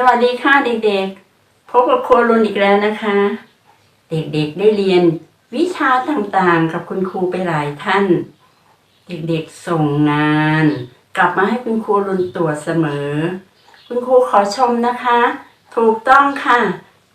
สวัสดีค่ะเด็กๆ พบกับครัวรุนอีกแล้วนะคะ เด็กๆได้เรียนวิชาต่างๆ กับคุณครูไปหลายท่าน เด็กๆส่งงาน กลับมาให้คุณครูรุนตรวจเสมอ คุณครูขอชมนะคะ ถูกต้องค่ะ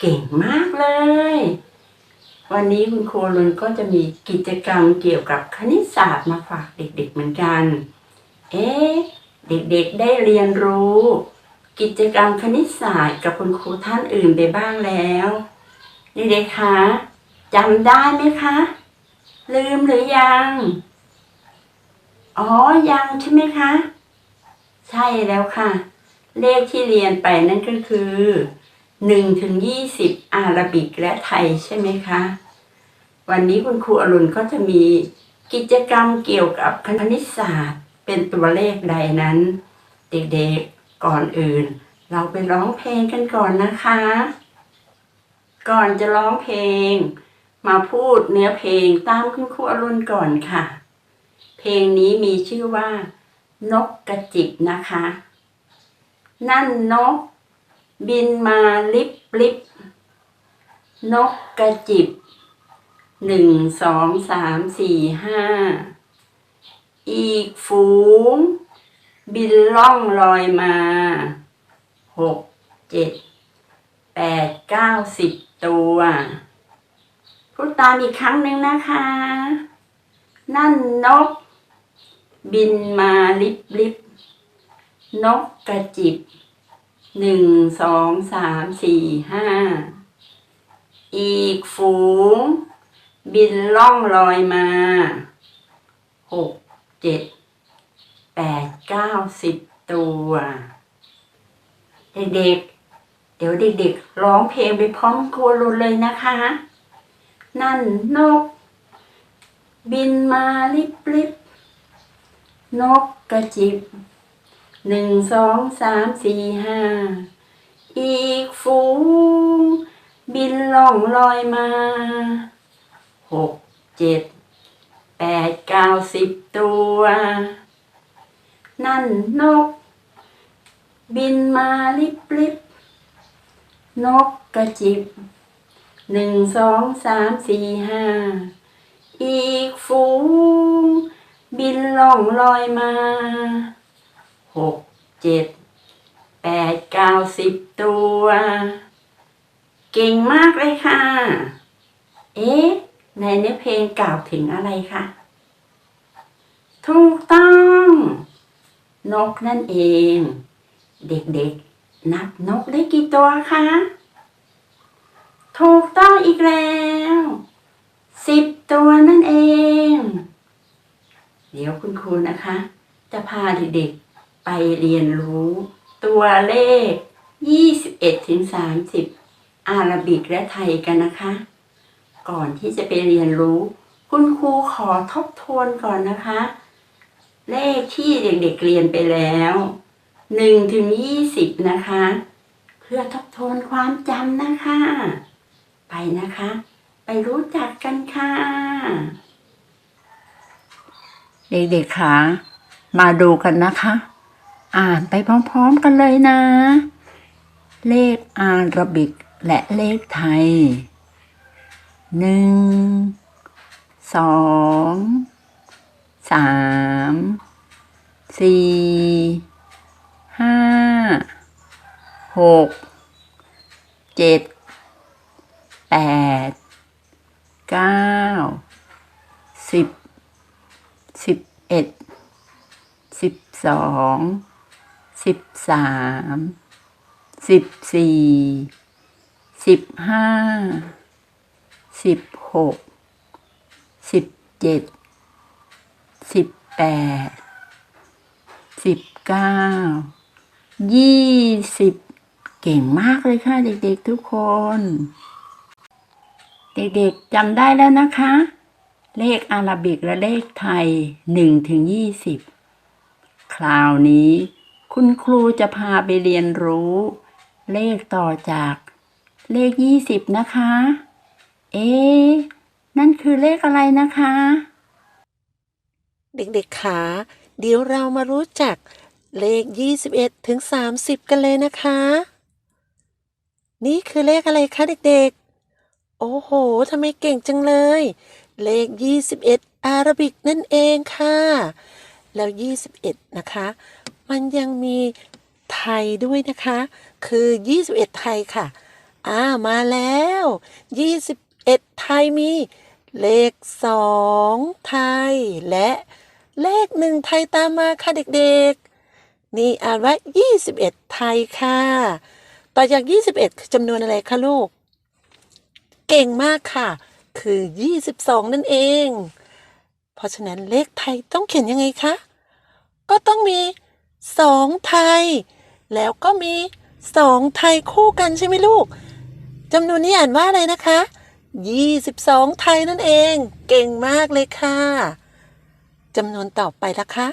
เก่งมากเลย วันนี้คุณครูรุนก็จะมีกิจกรรมเกี่ยวกับคณิตศาสตร์มาฝากเด็กๆเหมือนกัน เอ๊ะเด็กๆได้เรียนรู้ กิจกรรมคณิตศาสตร์กับคุณครูท่านอื่นไปบ้างแล้วเด็กๆคะจำได้ไหมคะ ลืมหรือยัง อ๋อ ยังใช่ไหมคะ ใช่แล้วค่ะ เลขที่เรียนไปนั่นก็คือหนึ่งถึงยี่สิบอาราบิกและไทยใช่ไหมคะ วันนี้คุณครูอรุณก็จะมีกิจกรรมเกี่ยวกับคณิตศาสตร์เป็นตัวเลขใดนั้น เด็กๆ ก่อนอื่น เราไปร้องเพลงกันก่อนนะคะ ก่อนจะร้องเพลง มาพูดเนื้อเพลงตามคุณครูอรุณก่อนค่ะ เพลงนี้มีชื่อว่า นกกระจิบนะคะ นั่นนก บินมาลิบลิบนกกระจิบหนึ่งสองสามสี่ห้าอีกฝูง บินล่องลอยมาหกเจ็ดแปดเก้าสิบตัวพูดตามอีกครั้งหนึ่งนะคะ นั่นนก บินมาลิบลิบนกกระจิบหนึ่งสองสามสี่ห้าอีกฝูง บินล่องลอยมาหกเจ็ด แปดเก้าสิบตัว เด็กๆ เดี๋ยวเด็กๆร้องเพลงไปพร้อมครัวรุเลยนะคะ นั่นนก บินมาลิบลิบนกกระจิบหนึ่งสองสามสี่ห้าอีกฝูง บินล่องลอยมาหกเจ็ดแปดเก้าสิบตัว นั่นนก บินมาลิบลิบนกกระจิบหนึ่งสองสามสี่ห้าอีกฝูง บินล่องลอยมาหกเจ็ดแปดเก้าสิบตัว เก่งมากเลยค่ะ เอ๊ะ ในเนื้อเพลงกล่าวถึงอะไรคะถูกต้อง นกนั่นเอง เด็กๆ นับนกได้กี่ตัวคะถูกต้องอีกแล้วสิบตัวนั่นเอง เดี๋ยวคุณครูนะคะ จะพาเด็กๆไปเรียนรู้ ตัวเลข 21ถึง30 อาราบิกและไทยกันนะคะ ก่อนที่จะไปเรียนรู้ คุณครูขอทบทวนก่อนนะคะ เลขที่เด็กๆเรียนไปแล้ว1ถึง20นะคะ เพื่อทบทวนความจำนะคะ ไปนะคะ ไปรู้จักกันค่ะ เด็กๆค่ะมาดูกันนะคะ อ่านไปพร้อมๆกันเลยนะ เลขอาราบิกและเลขไทยหนึ่งสอง สามสี่ห้าหกเจ็ดแปดเก้าสิบสิบเอ็ดสิบสองสิบสามสิบสี่สิบห้าสิบหกสิบเจ็ด สิบแปดสิบเก้ายี่สิบเก่งมากเลยค่ะ เด็กๆทุกคน เด็กๆจำได้แล้วนะคะ เลขอาราบิกและเลขไทยหนึ่งถึงยี่สิบคราวนี้ คุณครูจะพาไปเรียนรู้ เลขต่อจากเลขยี่สิบนะคะ เอ๊ะนั่นคือเลขอะไรนะคะ เด็กๆขาเดี๋ยวเรามารู้จักเลข 21 ถึง 30 กันเลยนะคะ นี่คือเลขอะไรคะเด็กๆ โอ้โหทำไมเก่งจังเลย เลข 21 อาราบิกนั่นเองค่ะ แล้ว 21 นะคะ มันยังมีไทยด้วยนะคะ คือ 21 ไทยค่ะ อ่ามาแล้ว 21 ไทยมี เลข 2 ไทยและ เลขหนึ่งไทยตามมาค่ะเด็กๆ นี่อ่านว่า 21 ไทยค่ะ ต่อจาก 21 คือจำนวนอะไรคะลูก เก่งมากค่ะ คือ 22 นั่นเอง เพราะฉะนั้นเลขไทยต้องเขียนยังไงคะ ก็ต้องมี 2 ไทย แล้วก็มี 2 ไทยคู่กันใช่ไหมลูกจำนวนนี้อ่านว่าอะไรนะคะ 22 ไทยนั่นเอง เก่งมากเลยค่ะ จำนวนต่อไปละคะ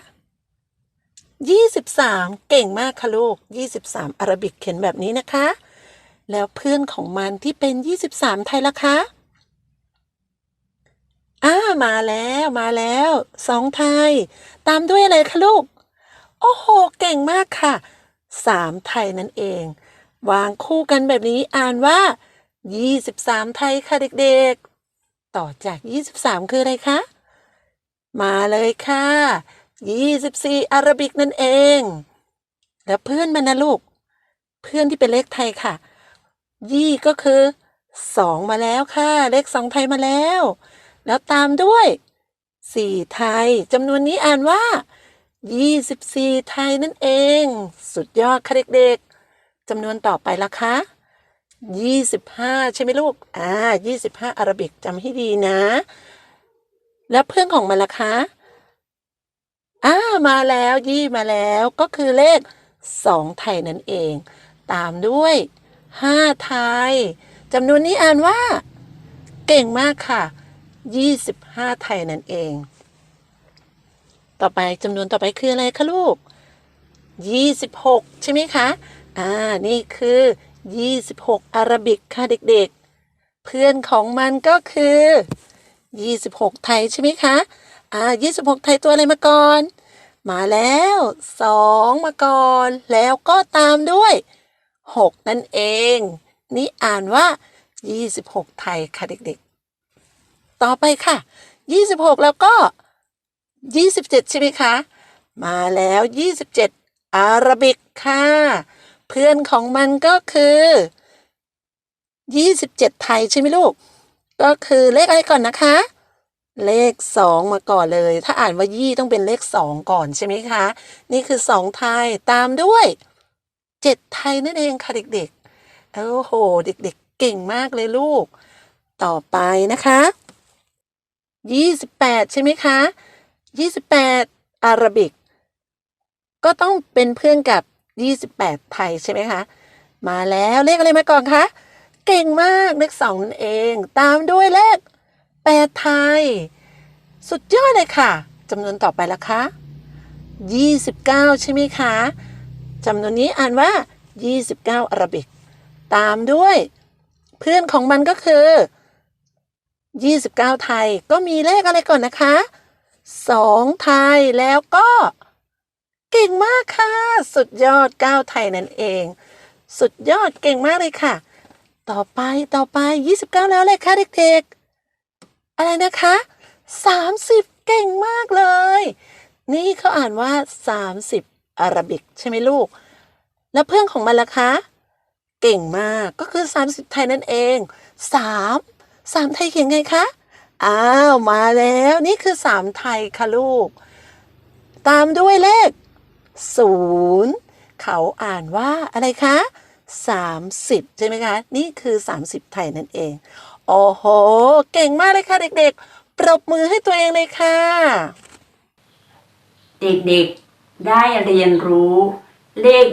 23เก่งมากค่ะลูก23อารบิกเขียนแบบนี้นะคะ แล้วเพื่อนของมันที่เป็น23ไทยละคะอ่ามาแล้วมาแล้วสองไทย ตามด้วยอะไรคะลูก โอ้โห เก่งมากค่ะสามไทยนั่นเอง วางคู่กันแบบนี้อ่านว่า23ไทยค่ะเด็กๆ ต่อจาก23คืออะไรคะ มาเลยค่ะ24อาราบิกนั่นเอง แล้วเพื่อนมันนะลูก เพื่อนที่เป็นเลขไทยค่ะ ยี่ก็คือ2มาแล้วค่ะ เลข2ไทยมาแล้ว แล้วตามด้วย4ไทยจำนวนนี้อ่านว่า24ไทยนั่นเอง สุดยอดค่ะเด็กๆจำนวนต่อไปละคะ25ใช่ไหมลูก อ่า25อาราบิกจำให้ดีนะ แล้วเพื่อนของมันล่ะคะอ่ามาแล้วยี่มาแล้วก็คือเลข2ไทยนั่นเอง ตามด้วย5ไทยจำนวนนี้อ่านว่า เก่งมากค่ะ25ไทยนั่นเอง ต่อไปจำนวนต่อไปคืออะไรคะลูก26ใช่ไหมคะ อ่า นี่คือ26อาราบิกค่ะเด็กๆ เพื่อนของมันก็คือ 26ไทยใช่ไหมคะ อ่า26ไทยตัวอะไรมาก่อน มาแล้ว2มาก่อน แล้วก็ตามด้วย6นั่นเอง นี่อ่านว่า26ไทยค่ะเด็กๆ ต่อไปค่ะ26แล้วก็27ใช่ไหมคะ มาแล้ว27อาราบิกค่ะ เพื่อนของมันก็คือ27ไทยใช่ไหมลูก ก็คือเลขอะไรก่อนนะคะ เลข 2 มาก่อนเลย ถ้าอ่านว่ายี่ต้องเป็นเลข 2 ก่อนใช่ไหมคะ นี่คือ 2 ไทยตามด้วย 7 ไทยนั่นเองค่ะเด็กๆโอ้โห เด็กๆ เก่งมากเลยลูก ต่อไปนะคะ28 ใช่ไหมคะ28 อาราบิก ก็ต้องเป็นเพื่อนกับ 28 ไทยใช่ไหมคะ มาแล้วเลขอะไรมาก่อนคะ เก่งมากเลขสองนั่นเอง ตามด้วยเลข8ไทย สุดยอดเลยค่ะจำนวนต่อไปละคะ29 ใช่ไหมคะจำนวนนี้อ่านว่า 29อารบิก ตามด้วย เพื่อนของมันก็คือ 29 ไทยก็มีเลขอะไรก่อนนะคะ 2 ไทยแล้วก็ เก่งมากค่ะ สุดยอด 9 ไทยนั่นเอง สุดยอดเก่งมากเลยค่ะ ต่อไปต่อไป29แล้วเลยค่ะเด็กๆ อะไรนะคะ30เก่งมากเลย นี่เขาอ่านว่า30อาราบิกใช่ไหมลูก แล้วเพื่อนของมันล่ะคะ เก่งมากก็คือ30ไทยนั่นเอง3 3ไทยเขียนไงคะอ้าวมาแล้วนี่คือ3ไทยค่ะลูก ตามด้วยเลข0เขาอ่านว่าอะไรคะ 30 ใช่ไหมคะ นี่คือ 30 ไทยนั่นเอง โอ้โห เก่งมากเลยค่ะเด็กๆ ปรบมือให้ตัวเองเลยค่ะ เด็กๆ ได้เรียนรู้เลข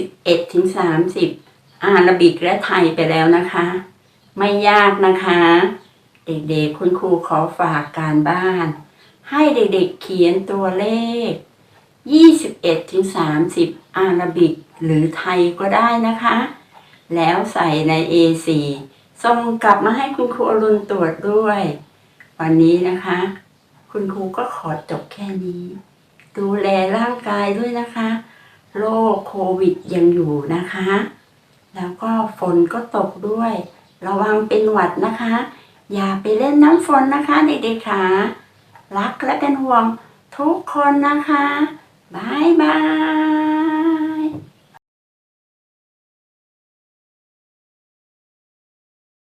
21 ถึง 30 อาราบิกและไทยไปแล้วนะคะ ไม่ยากนะคะ เด็กๆ คุณครูขอฝากการบ้าน ให้เด็กๆเขียนตัวเลข 21 ถึง 30 อาราบิก หรือไทยก็ได้นะคะ แล้วใส่ใน A4 ส่งกลับมาให้คุณครูอรุณตรวจด้วย วันนี้นะคะ คุณครูก็ขอจบแค่นี้ ดูแลร่างกายด้วยนะคะ โรคโควิดยังอยู่นะคะ แล้วก็ฝนก็ตกด้วย ระวังเป็นหวัดนะคะ อย่าไปเล่นน้ำฝนนะคะเด็กๆค่ะรักและเป็นห่วงทุกคนนะคะบายบาย